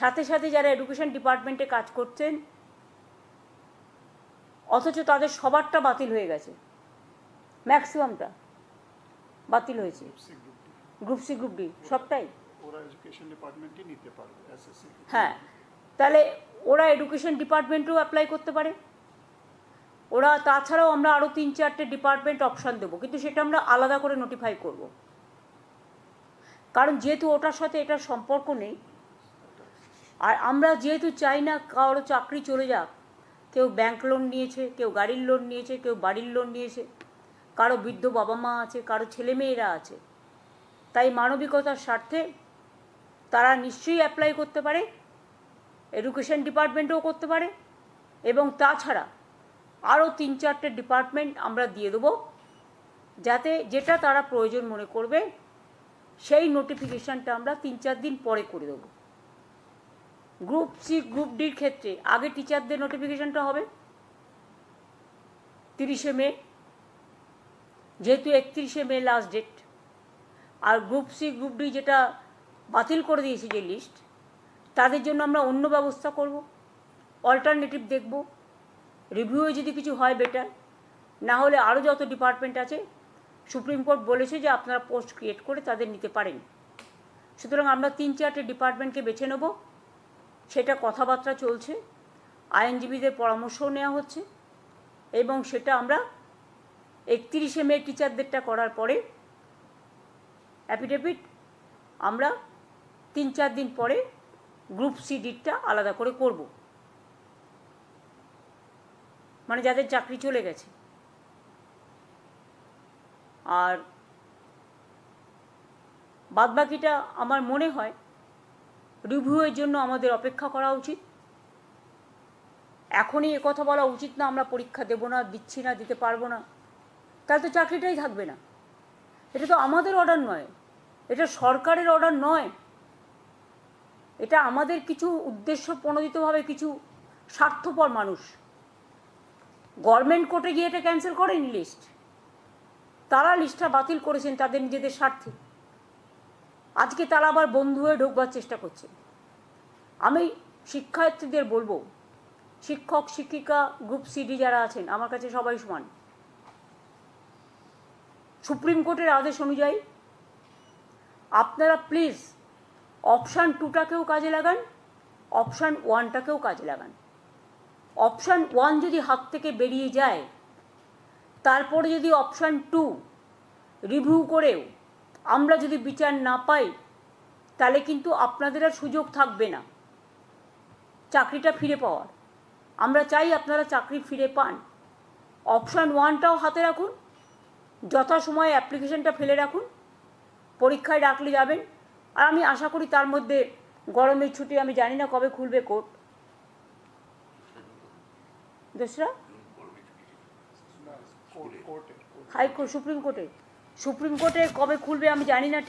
সাথে সাথে যারা এডুকেশন ডিপার্টমেন্টে কাজ করছেন অথচ তাদের সবারটা বাতিল হয়ে গেছে। ম্যাক্সিমামটা বাতিল হয়েছে। গ্রুপ সি গ্রুপ ডি সবটাই। হ্যাঁ তাহলে ওরা এডুকেশন ডিপার্টমেন্টেও অ্যাপ্লাই করতে পারে। ওরা তাছাড়াও আমরা আরও তিন চারটে ডিপার্টমেন্ট অপশান দেবো কিন্তু সেটা আমরা আলাদা করে নোটিফাই করব। কারণ যেহেতু ওটার সাথে এটার সম্পর্ক নেই আর আমরা যেহেতু চাই না কারও চাকরি চলে যাক, কেউ ব্যাংক লোন নিয়েছে, কেউ গাড়ির লোন নিয়েছে, কেউ বাড়ির লোন নিয়েছে, কারও বৃদ্ধ বাবা মা আছে, কারও ছেলেমেয়েরা আছে, তাই মানবিকতার স্বার্থে তারা নিশ্চয়ই অ্যাপ্লাই করতে পারে এডুকেশন ডিপার্টমেন্টেও করতে পারে, এবং তাছাড়া আরও তিন চারটে ডিপার্টমেন্ট আমরা দিয়ে দেবো, যাতে যেটা তারা প্রয়োজন মনে করবে, সেই নোটিফিকেশানটা আমরা তিন চার দিন পরে করে দেবো। গ্রুপ সি গ্রুপ ডির ক্ষেত্রে, আগে টিচারদের নোটিফিকেশানটা হবে তিরিশে মে, যেহেতু একত্রিশে মে লাস্ট ডেট আর গ্রুপ সি গ্রুপ ডি যেটা বাতিল করে দিয়েছে যে লিস্ট তাদের জন্য আমরা অন্য ব্যবস্থা করব অল্টারনেটিভ দেখব রিভিউয়ে যদি কিছু হয় বেটার না হলে আরও যত ডিপার্টমেন্ট আছে, সুপ্রিম কোর্ট বলেছে যে আপনারা পোস্ট ক্রিয়েট করে তাদের নিতে পারেন। সুতরাং আমরা তিন চারটে ডিপার্টমেন্টকে বেছে নেব সেটা কথাবার্তা চলছে, আইনজীবীদের পরামর্শও নেওয়া হচ্ছে এবং সেটা আমরা একত্রিশে মে টিচারদেরটা করার পরে অ্যাফিডেভিট আমরা তিন চার দিন পরে গ্রুপ সি ডিটটা আলাদা করে করব। মানে যাদের চাকরি চলে গেছে। আর বাদবাকিটা আমার মনে হয় রিভিউয়ের জন্য আমাদের অপেক্ষা করা উচিত। এখনই কথা বলা উচিত না, আমরা পরীক্ষা দেবো না, দিচ্ছি না, দিতে পারব না। তাহলে তো চাকরিটাই থাকবে না। এটা তো আমাদের অর্ডার নয়। এটা সরকারের অর্ডার নয়। এটা আমাদের কিছু উদ্দেশ্য প্রণোদিতভাবে কিছু স্বার্থপর মানুষ। গভর্নমেন্ট কোর্টে গিয়ে এটা ক্যান্সেল করেনি লিস্ট তারা লিস্টটা বাতিল করেছেন তাদের নিজেদের স্বার্থে। আজকে তারা আবার বন্ধু হয়ে ঢুকবার চেষ্টা করছে। আমি শিক্ষার্থীদের বলব, শিক্ষক, শিক্ষিকা গ্রুপ সিডি যারা আছেন, আমার কাছে সবাই সমান। সুপ্রিম কোর্টের আদেশ অনুযায়ী আপনারা প্লিজ অপশান টুটাকেও কাজে লাগান অপশান ওয়ানটাকেও কাজে লাগান। অপশান ওয়ান যদি হাত থেকে বেরিয়ে যায়, তারপরে যদি অপশান টু রিভিউ করেও আমরা যদি বিচার না পাই তাহলে কিন্তু আপনাদের আর সুযোগ থাকবে না। চাকরিটা ফিরে পাওয়ার। আমরা চাই আপনারা চাকরি ফিরে পান। অপশান ওয়ানটাও হাতে রাখুন। যথাসময়ে অ্যাপ্লিকেশনটা ফেলে রাখুন। পরীক্ষায় ডাকলে যাবেন। আর আমি আশা করি তার মধ্যে গরমের ছুটি আমি জানি না কবে খুলবে কোর্ট। দোসরা? কোর্টে। হাইকোর্ট সুপ্রিম কোর্টে? সুপ্রিম কোর্টে কবে খুলবে আমি জানি না ঠিক